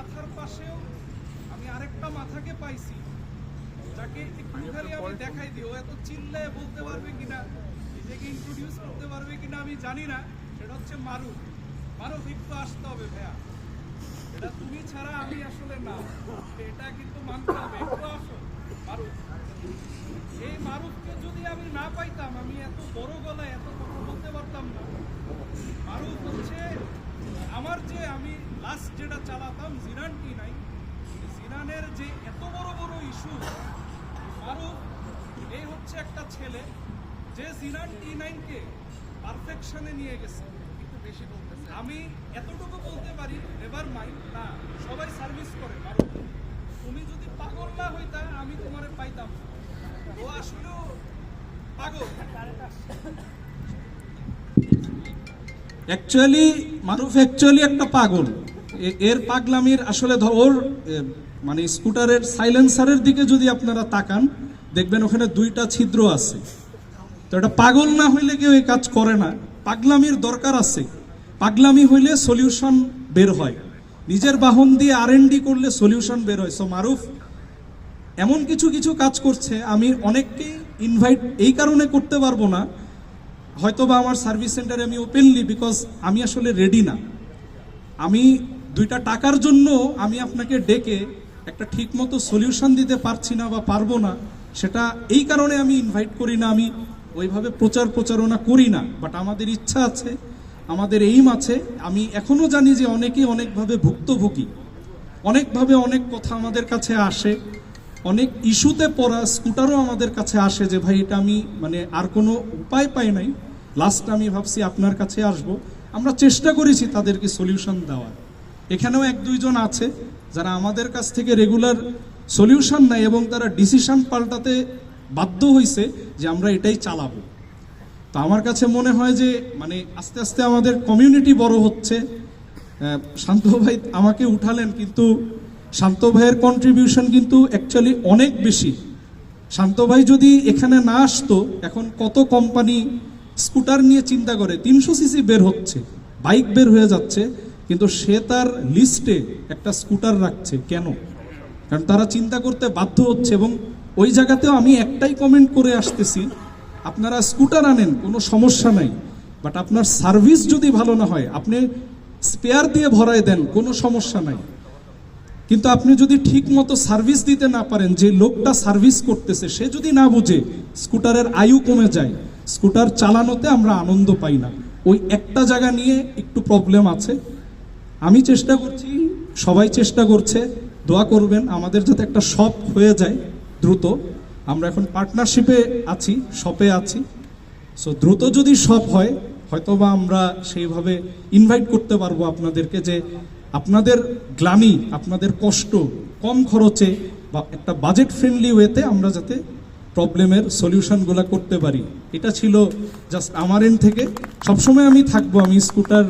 মাথার পাশেও আমি আরেকটা মাথাকে পাইছি। যাকে একটুখানি আমি দেখাই দিই ও এত চিল্লায় বলতে পারবে কিনা নিজেকে ইন্ট্রোডিউস করতে পারবে কিনা আমি জানি না সেটা হচ্ছে মারুফ মারুফ একটু আসতে হবে ভাইয়া। এটা তুমি ছাড়া আমি আসলে না এটা কিন্তু মানতে হবে। একটু আসো মারুফ এই মারুফকে যদি আমি না পাইতাম আমি এত বড় গলায় এত কথা বলতে পারতাম না। মারুফ হচ্ছে আমার যে আমি লাস্ট যেটা চালাতাম জিনান টি নাই? জিনানের যে এত বড় বড় ইস্যু মারুফ এই হচ্ছে একটা ছেলে যে জিনান টি নাইনকে পারফেকশনে নিয়ে গেছে। একটু বেশি বলতেছে। আমি এতটুকু বলতে পারি এবার মাইন্ড না সবাই সার্ভিস করে মারুফ তুমি যদি পাগল না হইতা আমি তোমারে পাইতাম। ও আসলেও পাগল। অ্যাকচুয়ালি মারুফ অ্যাকচুয়ালি একটা পাগল। এর পাগলামির আসলে ওর মানে স্কুটারের সাইলেন্সারের দিকে যদি আপনারা তাকান, দেখবেন ওখানে দুইটা ছিদ্র আছে। তো এটা পাগল না হইলে কেউ এই কাজ করে না। পাগলামির দরকার আছে। পাগলামি হইলে সলিউশন বের হয়। নিজের বাহন দিয়ে আর করলে সলিউশন বের হয়। সো মারুফ এমন কিছু কিছু কাজ করছে। আমি অনেককেই ইনভাইট এই কারণে করতে পারব না। হয়তো বা আমার সার্ভিস সেন্টারে আমি ওপেনলি বিকজ আমি আসলে রেডি না। আমি দুইটা টাকার জন্য আমি আপনাকে ডেকে একটা ঠিকমতো সলিউশন দিতে পারছি না বা পারব না, সেটা এই কারণে আমি ইনভাইট করি না, আমি ওইভাবে প্রচার প্রচারণা করি না। বাট আমাদের ইচ্ছা আছে, আমাদের এইম আছে। আমি এখনও জানি যে অনেকেই অনেকভাবে ভুক্তভোগী। অনেকভাবে অনেক কথা আমাদের কাছে আসে। অনেক ইস্যুতে পড়া স্কুটারও আমাদের কাছে আসে যে, ভাই, এটা আমি মানে আর কোনো উপায় পাই নাই। লাস্ট আমি ভাবছি আপনার কাছে আসব। আমরা চেষ্টা করেছি তাদেরকে সলিউশন দেওয়ার। এখানেও এক, দুইজন আছে যারা আমাদের কাছ থেকে রেগুলার সলিউশন নেয় এবং তারা ডিসিশন পাল্টাতে বাধ্য হয়েছে যে, আমরা এটাই চালাবো। তো আমার কাছে মনে হয় যে মানে আস্তে আস্তে আমাদের কমিউনিটি বড় হচ্ছে। শান্ত ভাই আমাকে উঠালেন, কিন্তু শান্ত ভাইয়ের কন্ট্রিবিউশন কিন্তু অ্যাকচুয়ালি অনেক বেশি। শান্ত ভাই যদি এখানে না আসতো, এখন কত কোম্পানি স্কুটার নিয়ে চিন্তা করে? তিনশো সিসি বের হচ্ছে বাইক বের হয়ে যাচ্ছে, কিন্তু সে তার লিস্টে একটা স্কুটার রাখছে। কেন? কারণ তারা চিন্তা করতে বাধ্য হচ্ছে এবং ওই জায়গাতেও আমি একটাই কমেন্ট করে আসতেছি, আপনারা স্কুটার আনেন, কোনো সমস্যা নাই। বাট আপনার সার্ভিস যদি ভালো না হয়, আপনি স্পেয়ার দিয়ে ভরায় দেন, কোনো সমস্যা নাই। কিন্তু আপনি যদি ঠিক মতো সার্ভিস দিতে না পারেন, যে লোকটা সার্ভিস করতেছে, সে যদি না বুঝে, স্কুটারের আয়ু কমে যায়, স্কুটার চালানোতে আমরা আনন্দ পাই না। ওই একটা জায়গা নিয়ে একটু প্রবলেম আছে। আমি চেষ্টা করছি, সবাই চেষ্টা করছে, দোয়া করবেন, আমাদের যাতে একটা শপ হয়ে যায় দ্রুত। আমরা এখন পার্টনারশিপে আছি শপে আছি। সো দ্রুত যদি শপ হয়, হয়তোবা আমরা সেইভাবে ইনভাইট করতে পারব আপনাদেরকে যে আপনাদের গ্লামি আপনাদের কষ্ট কম খরচে বা একটা বাজেট ফ্রেন্ডলি ওয়েতে আমরা যাতে প্রবলেমের সলিউশনগুলো করতে পারি। এটা ছিল জাস্ট আমার এন্ড থেকে। সবসময় আমি থাকব, আমি স্কুটার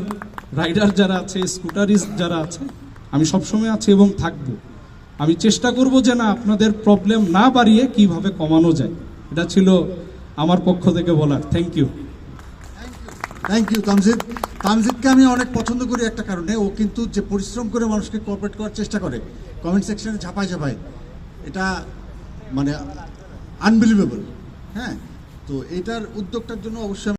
রাইডার যারা আছে স্কুটারিস্ট যারা আছে, আমি সবসময় আছি এবং থাকব। আমি চেষ্টা করব যে না আপনাদের প্রবলেম না বাড়িয়ে কীভাবে কমানো যায়। এটা ছিল আমার পক্ষ থেকে বলার। Thank you thank you Tamjid তামজিদকে আমি অনেক পছন্দ করি একটা কারণে, ও কিন্তু যে পরিশ্রম করে মানুষকে কোঅপারেট করার চেষ্টা করে কমেন্ট সেকশনে ঝাপায় ঝাপায়, এটা মানে আনবিলিভেবল হ্যাঁ? তো এটার উদ্যোগটার জন্য অবশ্যই